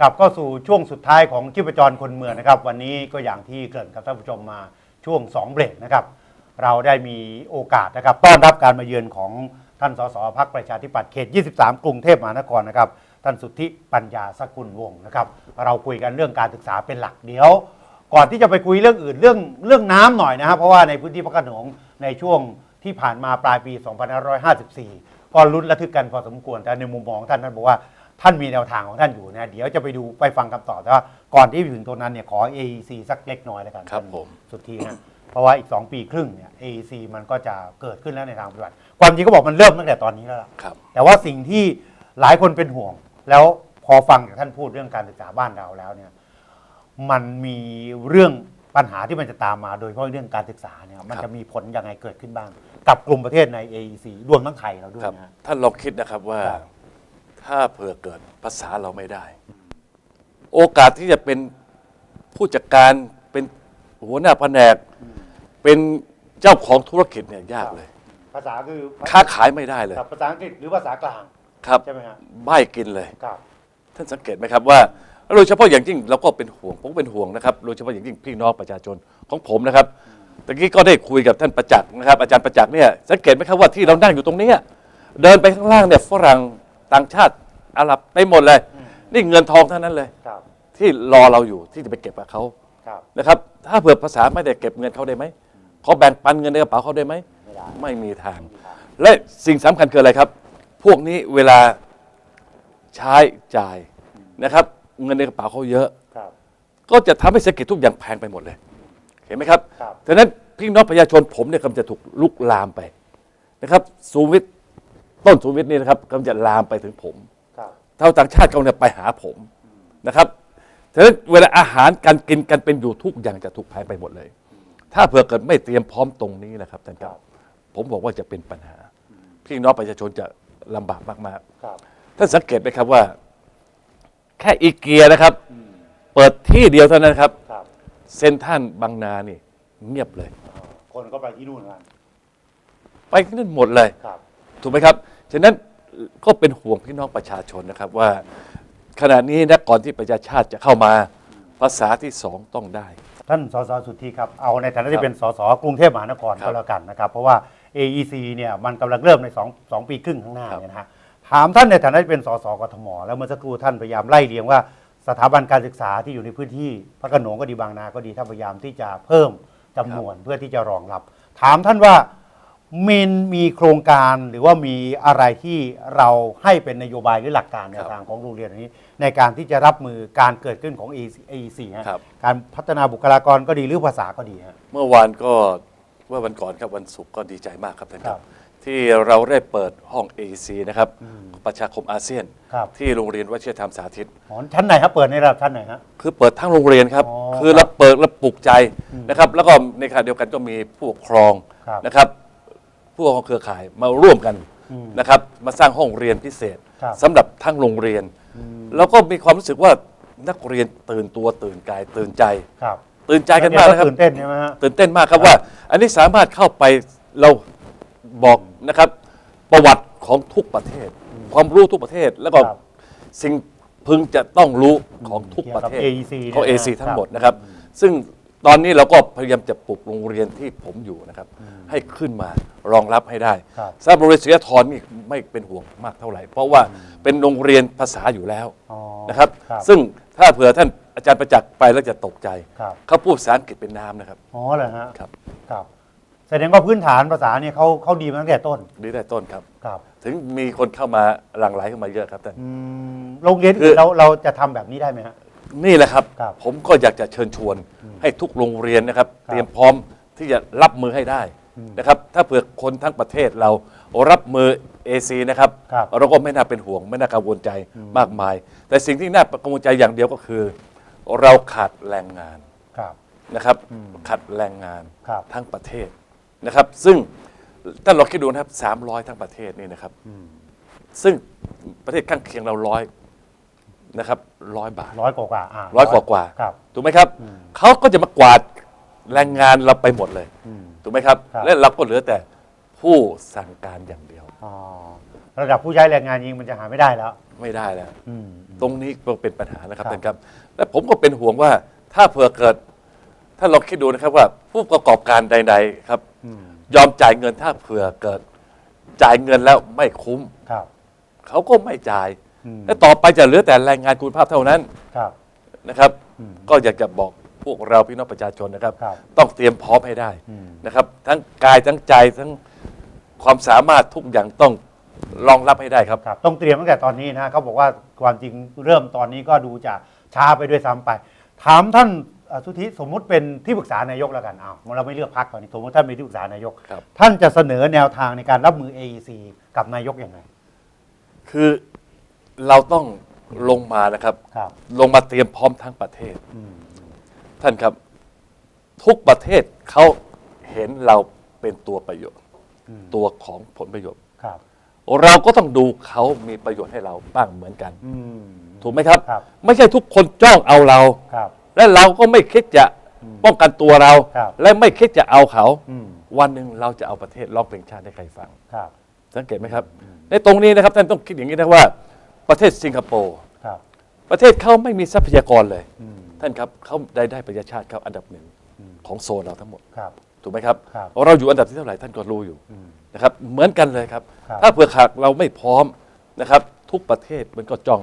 กลับเข้าสู่ช่วงสุดท้ายของชีพจรคนเมืองนะครับ วันนี้ก็อย่างที่เกริ่นกับท่านผู้ชมมาช่วง 2 เบรกนะครับ เราได้มีโอกาสนะครับ ต้อนรับการมาเยือนของท่านสสพักประชาธิปัตย์เขต 23 กรุงเทพมหานครนะครับ ท่านสุทธิปัญญาสกุลวงศ์นะครับ เราคุยกันเรื่องการศึกษาเป็นหลักเดี๋ยว ก่อนที่จะไปคุยเรื่องอื่นเรื่องเรื่องน้ำหน่อยนะครับเพราะว่าในพื้นที่พระโขนงในช่วงที่ผ่านมาปลายปี 2554 ก็ลุ้นระทึกกันพอสมควรแต่ในมุมมองของท่านท่านบอกว่า ท่านมีแนวทางของท่านอยู่นะ เดี๋ยวจะไปดูไปฟังคำตอบแต่ว่าก่อนที่จะถึงตรงนั้นเนี่ยขอ AEC สักเล็กน้อยแล้วกันครับท่านผมสุดทีนะเพราะว่าอีก 2 ปีครึ่งเนี่ย AEC มันก็จะเกิดขึ้นแล้วในทางปฏิบัติ ความจริงก็บอกมันเริ่มตั้งแต่ตอนนี้แล้วล่ะครับแต่ว่าสิ่งที่หลายคนเป็นห่วง แล้วพอฟังจากท่านพูดเรื่องการศึกษาบ้านเราแล้วเนี่ยมันมีเรื่องปัญหาที่มันจะตามมา โดยเฉพาะเรื่องการศึกษาเนี่ยมันครับจะมีผลยังไงเกิดขึ้นบ้าง กับกลุ่มประเทศใน AEC รวมทั้งไทยเราด้วยครับนะท่านลองคิดนะครับว่าครับ ถ้าเผื่อเกิดภาษาเราไม่ได้ โอกาสที่จะเป็นผู้จัดการเป็นหัวหน้าแผนก เป็นเจ้าของธุรกิจเนี่ยยากเลย ภาษาคือค้าขายไม่ได้เลยครับภาษาอังกฤษหรือภาษากลางครับใช่ไหมฮะใบ้กินเลยครับท่านสังเกตไหมครับว่าโดยเฉพาะอย่างยิ่งเราก็เป็นห่วงผมก็เป็นห่วงนะครับโดยเฉพาะอย่างยิ่งพี่น้องประชาชนของผมนะครับตะกี้ก็ได้คุยกับท่านประจักษ์นะครับ อาจารย์ประจักษ์เนี่ยสังเกตไหมครับว่าที่เรานั่งอยู่ตรงเนี้ยเดินไปข้างล่างเนี่ยฝรั่ง ต่างชาติอาหรับไปหมดเลย นี่เงินทองเท่านั้นเลย ครับ ที่รอเราอยู่ที่จะไปเก็บกับเขาครับ นะครับถ้าเผื่อภาษาไม่ได้เก็บเงินเขาได้ไหมเขาแบ่งปันเงินในกระเป๋าเขาได้ไหมไม่ได้ ไม่มีทาง และสิ่งสำคัญคืออะไรครับ พวกนี้เวลาใช้จ่ายนะครับ เงินในกระเป๋าเขาเยอะ ครับ ก็จะทำให้เศรษฐกิจทุกอย่างแพงไปหมดเลย เห็นไหมครับครับฉะนั้นพี่น้องประชาชนผมเนี่ยกำลังจะถูกลุกลามไปนะครับสูวิทย์ ต้นสูวิทย์นี่นะครับกำลังจะลามไปถึงผม ครับชาวต่างชาติเขาเนี่ยไปหาผมนะครับฉะนั้นเวลาอาหารการกินกันเป็นอยู่ทุกอย่างจะถูกแพงไปหมดเลย ถ้าเผื่อเกิดไม่เตรียมพร้อมตรงนี้นะครับท่านครับ ผมบอกว่าจะเป็นปัญหา พี่น้องประชาชนจะลำบากมากครับ ๆท่านสังเกตไหมครับว่า แค่อีเกียนะครับ เปิดที่เดียวเท่านั้นครับ ครับ เซนทรันบางนานี่ เงียบเลย คนก็ไปที่นู่นกัน ไปที่นั่นหมดเลย ครับ ถูกไหมครับ ฉะนั้นก็เป็นห่วงพี่น้องประชาชนนะครับว่าขณะนี้นะก่อนที่ประชาชาติจะเข้ามาภาษาที่สองต้องได้ ท่านสสสุทธิครับ เอาในฐานะครัที่บเป็นสสกรุงเทพมหานครครัก็บแล้วกันนะครับ เพราะว่า AEC เนี่ยมันกำลังเริ่มใน2 2ปีครึ่งข้างหน้าครับเนี่ยนะฮะถามท่านในฐานะที่เป็นสสกทม แล้วเมื่อสักครู่ท่านพยายามไล่เรียงว่าสถาบันการศึกษาที่อยู่ในพื้นที่พระโขนงก็ดีบางนาก็ดีท่านพยายามที่จะเพิ่มจำนวนเพื่อที่จะรองรับ ถามท่านว่า มีนมีโครงการหรือว่ามีอะไรที่เราให้เป็นนโยบายหรือหลักการแนวทางของโรงเรียนนี้ ในการที่จะรับมือการเกิดขึ้นของ AEC ฮะครับ การพัฒนาบุคลากรก็ดีหรือภาษาก็ดีฮะ เมื่อวานก็เมื่อวันก่อนครับวันศุกร์ก็ดีใจมากครับท่านคครัรับบที่เราได้เปิดห้อง AC นะครับประชาคมอาเซียน ครับ ที่โรงเรียนวชิรธรรมสาธิตอ๋อชั้นไหนครับเปิดในระดับชั้นไหนฮะ คือเปิดทั้งโรงเรียนครับ อ๋อคือเราเปิดแล้วปลุกใจนะครับ แล้วก็ในขณะเดียวกันก็มีผู้ปกครองครับนะครับ ผู้ปกครองเครือข่ายมาร่วมกันนะครับ มาสร้างห้องเรียนพิเศษครับสำหรับทั้งโรงเรียน แล้วก็มีความรู้สึกว่านักเรียนตื่นตัวตื่นกายตื่นใจครับตื่นใจกันมากนะครับตื่นเต้นใช่ไหมฮะตื่นเต้นมากครับว่า อันนี้สามารถเข้าไปเราบอกนะครับ ประวัติของทุกประเทศ ความรู้ทุกประเทศแล้วก็ครับสิ่งพึงจะต้องรู้ของทุกประเทศเกี่ยวกับ AEC ของเนี่ยนะ AC ทั้งหมดครับนะครับ ซึ่ง ตอนนี้เราก็พยายามจะปลุกโรงเรียนที่ผมอยู่นะครับ ให้ขึ้นมารองรับให้ได้ครับสำหรับโรงเรียนศรีนครนี่ไม่เป็นห่วงมากเท่าไหร่ เพราะว่าเป็นโรงเรียนภาษาอยู่แล้วอ๋อนะครับ ครับ ซึ่งถ้าเผื่อท่านอาจารย์ประจักษ์ไปแล้วจะตกใจ ครับเขาพูดภาษาอังกฤษเป็นน้ำนะครับ อ๋อเหรอฮะครับครับแสดงว่าพื้นฐานภาษาเนี่ยเขาเขาดีมาตั้งแต่ต้นดีได้ต้นครับ ครับถึงมีคนเข้ามาหลั่งไหลเข้ามาเยอะครับท่าน อืมโรงเรียนคือื่อนเราเราจะทำแบบนี้ได้ไหมฮะ นี่แหละครับ ครับผมก็อยากจะเชิญชวน ให้ทุกโรงเรียนนะครับ ครับเตรียมพร้อมที่จะรับมือให้ได้นะครับ ถ้าเผื่อคนทั้งประเทศเรารับมือ AC นะครับ ครับเราก็ไม่น่าเป็นห่วง ไม่น่ากังวลใจมากมาย แต่สิ่งที่น่ากังวลใจอย่างเดียวก็คือ เราขาดแรงงาน ครับ นะครับขาดแรงงานครับทั้งประเทศนะครับ ซึ่งถ้าเราคิดดูนะครับ 300 ทั้งประเทศนี่นะครับ ซึ่งประเทศข้างเคียงเราร้อย นะครับร้อยบาทร้อยกว่าๆอ่าร้อยกว่ากว่าครับ ถูกไหมครับเขาก็จะมากวาดแรงงานเราไปหมดเลย อืม ถูกไหมครับ ครับ และเราก็เหลือแต่ผู้สั่งการอย่างเดียวอ๋อระดับผู้ใช้แรงงานจริงมันจะหาไม่ได้แล้ว ไม่ได้แล้ว อืม ตรงนี้ก็เป็นปัญหานะครับครับ ท่านครับ และผมก็เป็นห่วงว่าถ้าเผื่อเกิด ถ้าลองคิดดูนะครับว่าผู้ประกอบการใด ๆ ครับ อืมยอมจ่ายเงินถ้าเผื่อเกิด จ่ายเงินแล้วไม่คุ้ม ครับ เขาก็ไม่จ่ายอืม และต่อไปจะเหลือแต่แรงงานคุณภาพเท่านั้นครับ นะครับอืมก็อยากจะบอกพวกเราพี่น้องประชาชนนะครับ ครับ ต้องเตรียมพร้อมให้ได้อืมนะครับ ทั้งกายทั้งใจทั้งความสามารถทุกอย่างต้องรองรับให้ได้ครับ ครับต้องเตรียมตั้งแต่ตอนนี้นะเขาบอกว่าความจริงเริ่มตอนนี้ก็ดูจะช้าไปด้วยซ้ำไป ถามท่านเอ่อสุธิสมมุติเป็นที่ปรึกษานายกแล้วกันอ้าวเราไม่เลือกพักก่อนนี่สมมติท่านเป็นที่ปรึกษานายก ครับ ท่านจะเสนอแนวทางในการรับมือ AEC กับนายกยังไง คือ เราต้องลงมานะครับ ครับ ลงมาเตรียมพร้อมทั้งประเทศ อืมท่านครับ ทุกประเทศเขาเห็นเราเป็นตัวประโยชน์ อืมตัวของผลประโยชน์ ครับ เราก็ต้องดูเขามีประโยชน์ให้เราบ้างเหมือนกัน อืม ถูกไหมครับ ครับ ไม่ใช่ทุกคนจ้องเอาเรา ครับ และเราก็ไม่คิดจะป้องกันตัวเรา ครับ และไม่คิดจะเอาเขา อืมวันหนึ่งเราจะเอาประเทศร้องเพลงชาติให้ใครฟัง ครับ สังเกตไหมครับ ในตรงนี้นะครับท่านต้องคิดอย่างนี้นะว่า ประเทศสิงคโปร์ครับประเทศเขาไม่มีทรัพยากรเลย อืม ท่านครับเขาได้ได้ประชาชาติเขาอันดับหนึ่งของโซนเราทั้งหมด ครับ ถูกไหมครับครับ เราอยู่อันดับที่เท่าไหร่ท่านก็รู้อยู่อืม นะครับเหมือนกันเลยครับ ครับ ถ้าเผื่อขาดเราไม่พร้อมนะครับ ทุกประเทศมันก็จ้อง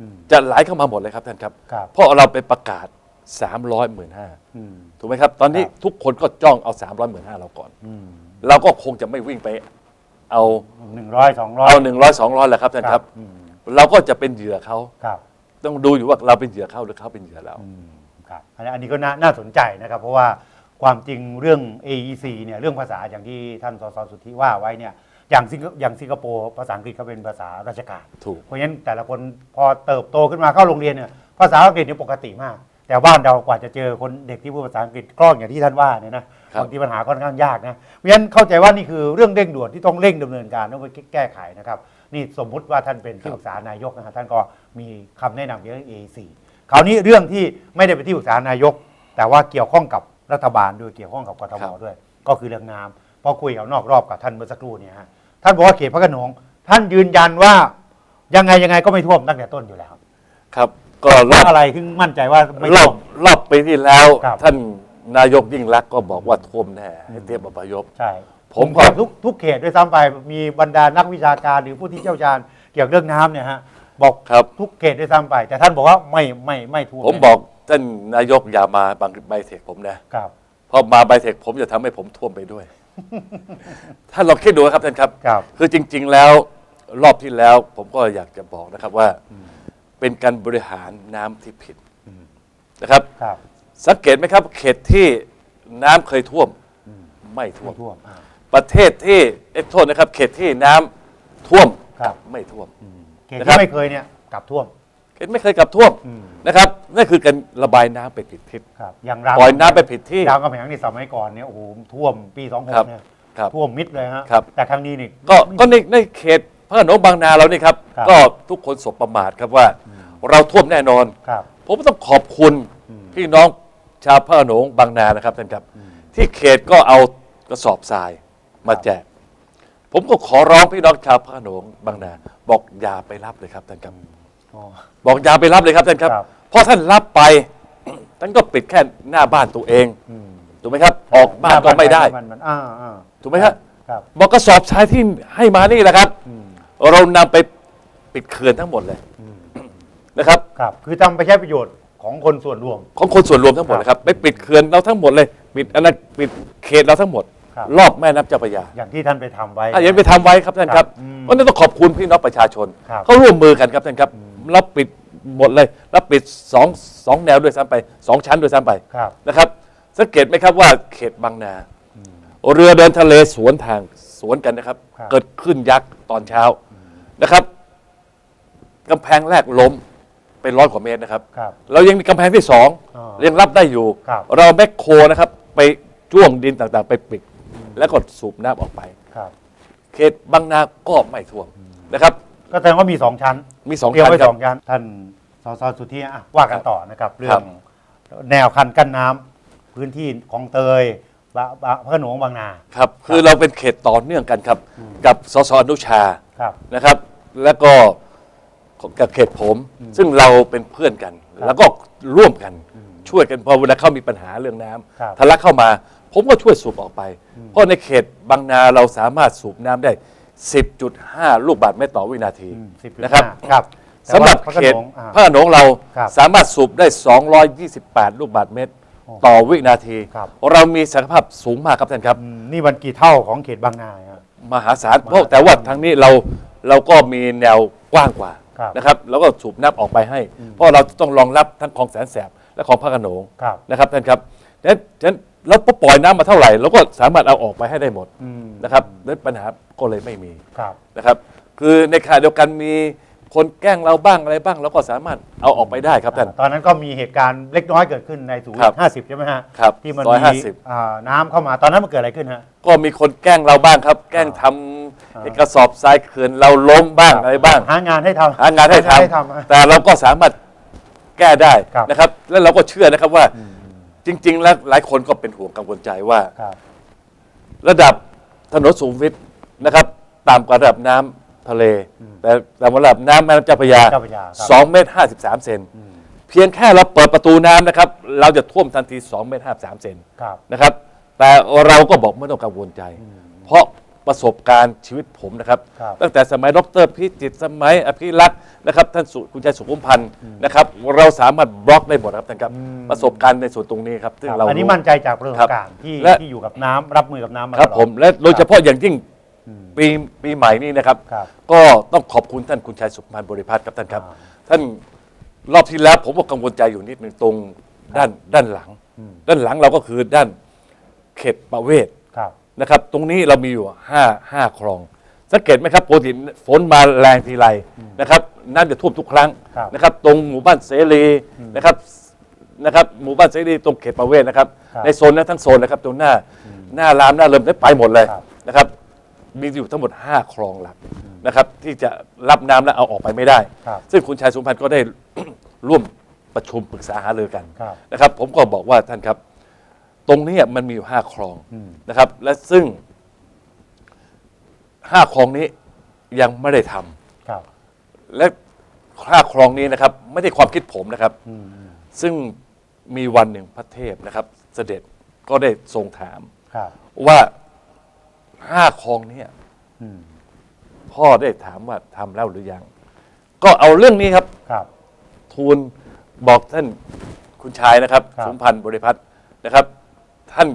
อืม จะไหลเข้ามาหมดเลยครับท่านครับ ครับ เพราะเราไปประกาศ3 1 5 0 0 0อืม ถูกไหมครับ ตอนนี้ครับ ทุกคนก็จ้องเอา3 1 5 0 0 0เราก่อน อืมเราก็คงจะไม่วิ่งไปเอาหนึ่งร้อยสองร้อยเอาหนึ่งร้อยสองร้อยแหละครับท่านครับ อืม เราก็จะเป็นเหยื่อเขา ครับต้องดูอยู่ว่าเราเป็นเหยื่อเขาหรือเขาเป็นเหยื่อเรา อืมครับอันนี้อันนี้ก็น่าน่าสนใจนะครับ เพราะว่าความจริงเรื่อง AEC เนี่ยเรื่องภาษาอย่างที่ท่านสสสุทธิว่าไว้เนี่ยอย่างสิงคอย่างสิงคโปร์ภาษาอังกฤษเขาเป็นภาษาราชการ ถูก เพราะฉะนั้นแต่ละคนพอเติบโตขึ้นมาเข้าโรงเรียนเนี่ยภาษาอังกฤษเนี่ยปกติมาก แต่บ้านเรากว่าจะเจอคนเด็กที่พูดภาษาอังกฤษคล่องอย่างที่ท่านว่าเนี่ยนะครับ บางทีปัญหาค่อนข้างยากนะเพราะฉะนั้นเข้าใจว่านี่คือเรื่องเร่งด่วนที่ต้องเร่งดำเนินการต้องไปแก้ไขนะครับ นี่สมมุติว่าท่านเป็นที่ปรึกษานายกนะฮะท่านก็มีคำแนะนำเกี่ยวกับ AEC คราวนี้เรื่องที่ไม่ได้เป็นที่ปรึกษานายก แต่ว่าเกี่ยวข้องกับรัฐบาลด้วยเกี่ยวข้องกับกทครัมบด้วย ก็คือเรื่องน้ำพอคุยกับนอกรอบกับท่านเมื่อสักครู่เนี่ยฮะท่านบอกว่าเขตพระโขนงท่านยืนยันว่ายังไงยังไงก็ไม่ท่วมตั้งแต่ต้นอยู่แล้ว ครับก็เพรอราะบอะไรถึงมั่นใจว่าไม่รอท่บวมรอบปีที่แล้วครับท่านนายกยิ่งรักษณ์ก็บอกว่าท่วมแน่ให้เตรียมอพยพใช่ ผมก็ทุกทุกเขตด้วยซ้ำไปมีบรรดานักวิชาการหรือผู้ที่เชี่ยวชาญเกี่ยวกับเรื่องน้ำเนี่ยฮะบอกครับ ทุกเขตด้วยซ้ำไป แต่ท่านบอกว่าไม่ไม่ไม่ท่วมผมบอกท่านนายกอย่ามาบังใบเทคผมนะครับ เพราะมาใบเทคผมจะทำให้ผมท่วมไปด้วย ท่านลองคิดดูครับท่านครับ ครับ คือจริง ๆ แล้วรอบที่แล้วผมก็อยากจะบอกนะครับว่า เป็นการบริหารน้ำที่ผิดนะครับ ครับสังเกตไหมครับ เขตที่น้ำเคยท่วม ไม่ท่วไม่ม ท่วมอ่า ประเทศที่เอ้ยโทษนะครับ เขตที่น้ำท่วมครับ ไม่ท่วม เขตนะครับ ที่ไม่เคยเนี่ยกลับท่วม เขตไม่เคยกลับท่วมอืม นะครับนั่นคือการระบายน้ำไปผิดทิศ ครับอย่างรามปล่อยน้ำไปผิดที่รามกำแหงในสมัยก่อนเนี่ยโอ้โหท่วมปีสองหครักบเนี่ยครับท่วมมิดเลยฮะครับ แต่ครั้งนี้นี่ ก็ก็ในในเขตพระโขนงบางนาเรานี่ครับ ครับ ก็ทุกคนสบประมาทครับว่า เราท่วมแน่นอน ครับ ผมต้องขอบคุณพี่น้องชาวพระโขนงบางนานะครับท่านครับ ที่เขตก็เอากระสอบทราย มาแจก ผมก็ขอร้องพี่น้องชาวพระโขนงบางนา บอกอย่าไปรับเลยครับท่านครับอ๋อ บอกอย่าไปรับเลยครับท่านครับ ครับ เพราะท่านรับไป ท่านก็ปิดแค่หน้าบ้านตัวเองอืมถูกไหมครับ ออกบ้านก็ไม่ได้มันมันอ่าอ่าถูกไหมครับครับ บอกกระสอบทรายที่ให้มานี่แหละครับ อืมเรานำไปปิดเขื่อนทั้งหมดเลยนะครับ ครับ คือทำไปใช้ประโยชน์ของคนส่วนรวม ของคนส่วนรวมทั้งหมดเลยครับ ไปปิดเขื่อนเราทั้งหมดเลย ปิดอันนั้นปิดเขตเราทั้งหมด ครับ รอบแม่น้ำเจ้าพระยาอย่างที่ท่านไปทำไว้ อะอยังไปทำไว้ครับท่านครับอืมวันนี้ต้องขอบคุณพี่น้องประชาชนครับ เขาร่วมมือกันครับท่านครับรับปิดหมดเลยรับปิดสองสองแนวด้วยซ้ำไปสองชั้นด้วยซ้ำไป ครับ นะครับสังเกตไหมครับว่าเขตบางนาเรือเดินทะเลสวนทางสวนกันนะครับ ครับ เกิดขึ้นยักษ์ตอนเช้านะครับกำแพงแรกล้มเป็นร้อยกว่าเมตรนะครับ ครับ เรายังมีกำแพงที่สองอ๋อยังรับได้อยู่ ครับ เราแมคโครนะครับ ไปจ้วงดินต่างๆ ไปปิด แล้วก็สูบน้ำออกไป ครับเขตบางนาก็ไม่ท่วมนะครับ ก็แสดงว่ามีสองชั้นมีสองเตรียมชั้นไว้ครัสบองชั้น ท่านสสสุทธิอะว่ากันต่อนะครับ เรื่ครัองบแนวคันกั้นน้ำพื้นที่ของเตยบะบะพระโขนงบางนา ครับคือเราเป็นเขตต่อเนื่องกันครับ กับสสอนุชาครับ นะครับ แล้วก็กับเขตผม ซึ่งเราเป็นเพื่อนกัน แล้วก็ร่วมกันช่วยกันพอเวลาเขามีปัญหาเรื่องน้ำครับ ทะลักเข้ามา ผมก็ช่วยสูบออกไป เพราะในเขตบางนาเราสามารถสูบน้ำได้ 10.5 ลูกบาศก์เมตรต่อวินาทีอืม10.5นะครับครับสำหรับแต่ว่าพระเขโขตนงอ่าพระโขนงเราครับสามารถสูบได้ 228 ลูกบาศก์เมตรต่อวินาที ครับ เรามีศักยภาพสูงมากครับท่านครับ อืมนี่มันกี่เท่าของเขตบางนาครับ มหาศาลเพราะแต่ว่าทางนี้เราเราก็มีแนวกว้างกว่าครับนะครับแล้วก็สูบน้ำออกไปให้ เพราะเราต้องรองรับทั้งคลองแสนแสบและคลองพระโขนงครับ นะครับท่านครับฉะนั้นฉะนั้น เราปล่อยน้ำมาเท่าไหร่เราก็สามารถเอาออกไปให้ได้หมดอืมนะครับและปัญหาก็เลยไม่มีครับ นะครับ คือในขณะเดียวกันมีคนแกล้งเราบ้างอะไรบ้างเราก็สามารถเอาออกไปได้ครับท่าน ตอนนั้นก็มีเหตุการณ์เล็กน้อยเกิดขึ้นในศูนครับย์ห้าสิบใช่ไหมฮะครับที่มันซอยมี50 อ่าน้ำเข้ามาตอนนั้นมันเกิดอะไรขึ้นฮะ ก็มีคนแกล้งเราบ้างครับ แกล้งทำไอ้กระสอบทรายเขื่อนเราล้มบ้างอะไรบ้าง หางานให้ทำหางานให้ทให้ทำำแต่เราก็สามารถแก้ได้ครับนะครับ แล้วเราก็เชื่อนะครับว่า จริง ๆ แล้วหลายคนก็เป็นห่วงกังวลใจว่า ครับ ระดับถนนสูงวิทนะครับต่ำกว่าระดับน้ำทะเลแต่ต่ำกว่าระดับน้ำแม่น้ำเจ้าพระยาเจ้าพระยาครับ สองเมตรห้าสิบสามเซนเพียงแค่เราเปิดประตูน้ำนะครับ เราจะท่วมทันที2เมตรห้าสามเซนครับ นะครับ แต่เราก็บอกไม่ต้องกังวลใจ เพราะ ประสบการณ์ชีวิตผมนะครับครับตั้งแต่สมัยดรพิจิตรสมัยอภิรักษ์นะครับท่านสุคุณชัยสุขุมพันธ์นะครับเราสามารถบล็อกได้หมดครับท่านครับประสบการณ์ในส่วนตรงนี้ครับซึ่งเราอันนี้รู้ มั่นใจจากประสครับบการณ์ที่และ ที่อยู่กับน้ำรับมือกับน้ำมาครับตลอด ผมและโดยเฉพาะอย่างยิ่งปีปีใหม่นี้นะครับ ครับก็ต้องขอบคุณท่านคุณชัยสุขพันธ์บริพัตรครับท่านครับ อ่า ท่านรอบที่แล้วผมก็กังวลใจอยู่นิดหนึ่งตรงด้านด้านหลัง ด้านหลังเราก็คือด้านเขตประเวศครับ นะครับ ตรงนี้เรามีอยู่ห้าห้าคลอง สังเกตไหมครับปกติฝนมาแรงทีไรนะครับน้ำจะท่วมทุกครั้งครับนะครับ ตรงหมู่บ้านเสรีนะครับนะครับ หมู่บ้านเสรีตรงเขตประเวศนะครับ ครับในโซนนั้นทั้งโซนนะครับตรงหน้าหน้ารามหน้าเริ่มได้ไปหมดเลยครับ นะครับ มีอยู่ทั้งหมด 5 คลองหลักนะครับ ที่จะรับน้ำและเอาออกไปไม่ได้ ครับซึ่งคุณชายสุพันธ์ก็ได้ ร่วมประชุมปรึกษาหารือกันครับ นะครับ ผมก็บอกว่าท่านครับ ตรงเนี้ยมันมีอยู่ห้าคลองอืมนะครับ และซึ่งห้าคลองนี้ยังไม่ได้ทำครับและห้าคลองนี้นะครับ ไม่ได้ความคิดผมนะครับอืมอืมซึ่งมีวันหนึ่งพระเทพนะครับ เสด็จก็ได้ทรงถามครับว่าห้าคลองเนี้อืมพ่อได้ถามว่าทำแล้วหรือยัง ก็เอาเรื่องนี้ครับครับทูลบอกท่านคุณชายนะครับครับ สมพันธ์บริพัตรนะครับ ท่าน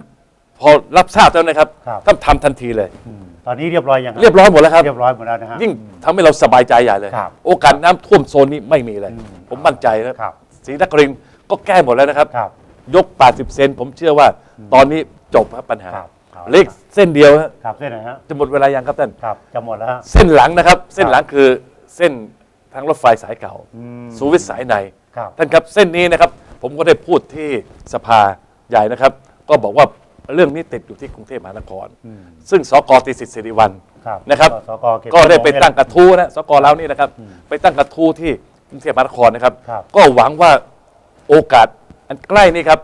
พอรับทราบแล้วนะครับครับ ท่านทำทันทีเลย อืมตอนนี้เรียบร้อยยังเรียบร้อยหมดแล้วครับเรียบร้อยหมดแล้วนะฮะ ยิ่งทำให้เราสบายใจใหญ่เลย ครับโอกาสน้ำท่วมโซนนี้ไม่มีเลย อืมผมมั่นใจนะครับ ศรีนครินทร์ก็แก้หมดแล้วนะครับ ครับ ยก 80 เซนผมเชื่อว่าตอนนี้จบครับปัญหาครับครับเล็กเส้นเดียวฮะครับเส้นไหนฮะจะหมดเวลายังครับท่าน ครับจะหมดแล้วฮะ เส้นหลังนะครับ เส้นหลังคือเส้นทางรถไฟสายเก่าอืมสุวิทย์สายใน ครับ ท่านครับเส้นนี้นะครับ ผมก็ได้พูดที่สภาใหญ่นะครับ ก็บอกว่าเรื่องนี้ติดอยู่ที่กรุงเทพมหานครอืมซึ่งสกติสิทธิ์สิริวัลครับนะครับ สกเขตก็ได้ไปพระโขนงตั้งกระทู้นะสกเรานี่นะครับ ไปตั้งกระทู้ที่กรุงเทพมหานครนะครับ ครับ ก็หวังว่าโอกาสอันใกล้นี้ครับ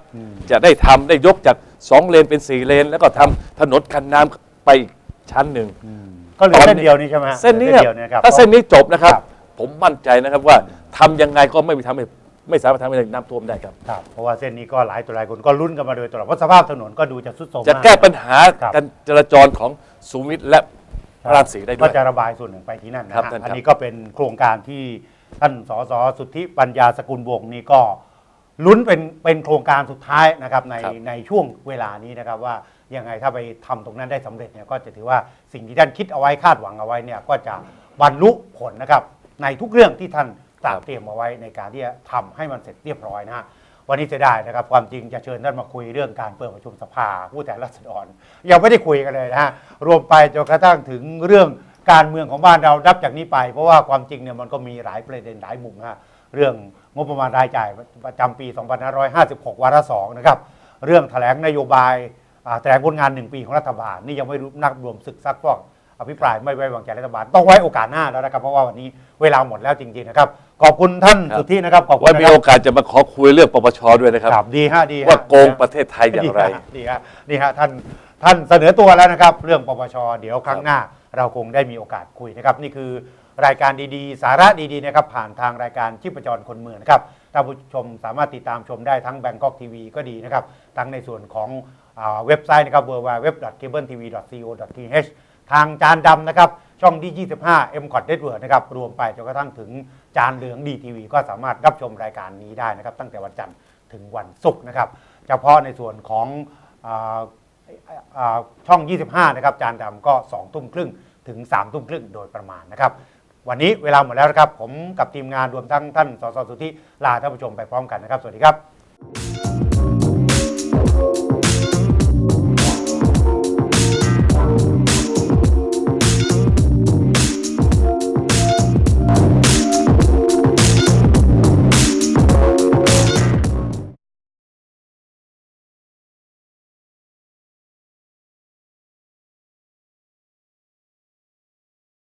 จะได้ทำได้ยกจาก 2 เลนเป็น 4 เลน แล้วก็ทำถนนคันน้ำไปอีกชั้นหนึ่ง ก็เหลือเส้นเดียวนี้ใช่ไหมฮะเส้นนี้หลือเดียวเนี่ยครับ ถ้าเส้นนี้จบนะครับ ครับผมมั่นใจนะครับว่าทำยังไงก็ไม่มีทำให้ ไม่สามารถทำให้น้ำท่วมได้ครับ ครับ เพราะว่าเส้นนี้ก็หลายตัวหลายคนก็ลุ้นกันมาโดยตลอดเพราะสภาพถนนก็ดูจะทรุดโทรมจะมาก แก้ปัญหาครับ การจราจรของสุวิทย์และพระรามสีได้ด้ก็วยจะระบายส่วนหนึ่งไปที่นั่นนะครัฮะบท่านครับ อันนี้ก็เป็นโครงการที่ท่านสสสุทธิปัญญาสกุลวงศ์นี่ก็ลุ้นเป็นเป็นโครงการสุดท้ายนะครับในครับในช่วงเวลานี้นะครับว่ายังไงถ้าไปทำตรงนั้นได้สำเร็จเนี่ยก็จะถือว่าสิ่งที่ท่านคิดเอาไว้คาดหวังเอาไว้เนี่ยก็จะบรรลุผลนะครับในทุกเรื่องที่ท่าน ตราเตรียมเอาไว้ในการที่จะทำให้มันเสร็จเรียบร้อยนะฮะวันนี้จะได้นะครับความจริงจะเชิญท่านมาคุยเรื่องการเปิดประชุมสภาผู้แทนราษฎรยังไม่ได้คุยกันเลยนะฮะรวมไปจนกระทั่งถึงเรื่องการเมืองของบ้านเรานับจากนี้ไป เพราะว่าความจริงเนี่ยมันก็มีหลายประเด็นหลายมุมฮะเรื่องงบประมาณรายจ่ายประจำปี 2556 วาระสองนะครับเรื่องแถลงนโยบายแถลงผลงานหนึ่งปีของรัฐบาล นี่ยังไม่รู้นักรวมศึกซักฟอก อภิปรายไม่ไว้วางใจรัฐบาลต้องไว้โอกาสหน้าแล้วนะครับเพราะว่าวันนี้เวลาหมดแล้วจริงๆนะครับขอบคุณท่านครับสุทธินะครับขอบคุณว่านะมีครับ โอกาสจะมาขอคุยเรื่องปปชด้วยนะครับ ครับดีฮะดีฮะว่าโกงประเทศไทยอย่างไร ดีฮะดีฮะนี่ฮะท่านท่านเสนอตัวแล้วนะครับ เรื่องปปชเดี๋ยวครั้งหน้า เราคงได้มีโอกาสคุยนะครับ นี่คือรายการดีๆ สาระดีๆนะครับผ่านทางรายการชีพจรคนเมืองนะครับท่านผู้ชมสามารถติดตามชมได้ทั้ง Bangkok TV ก็ดีนะครับทั้งในส่วนของอาเว็บไซต์นะครับ www.cabletv.co.th ทางจานดำนะครับ ช่องที่ 25 m c o t Network นะครับ รวมไปจนกระทั่งถึงจานเหลืองดีทีวีก็สามารถรับชมรายการนี้ได้นะครับ ตั้งแต่วันจันทร์ถึงวันศุกร์นะครับ เฉพาะในส่วนของออช่อง 25 นะครับ จานดำก็ 2 ทุ่มครึ่งถึง 3 ทุ่มครึ่งโดยประมาณนะครับ วันนี้เวลาหมดแล้วนะครับ ผมกับทีมงานรวมทั้งท่านสสสุทธิลาท่านผู้ชมไปพร้อมกันนะครับ สวัสดีครับ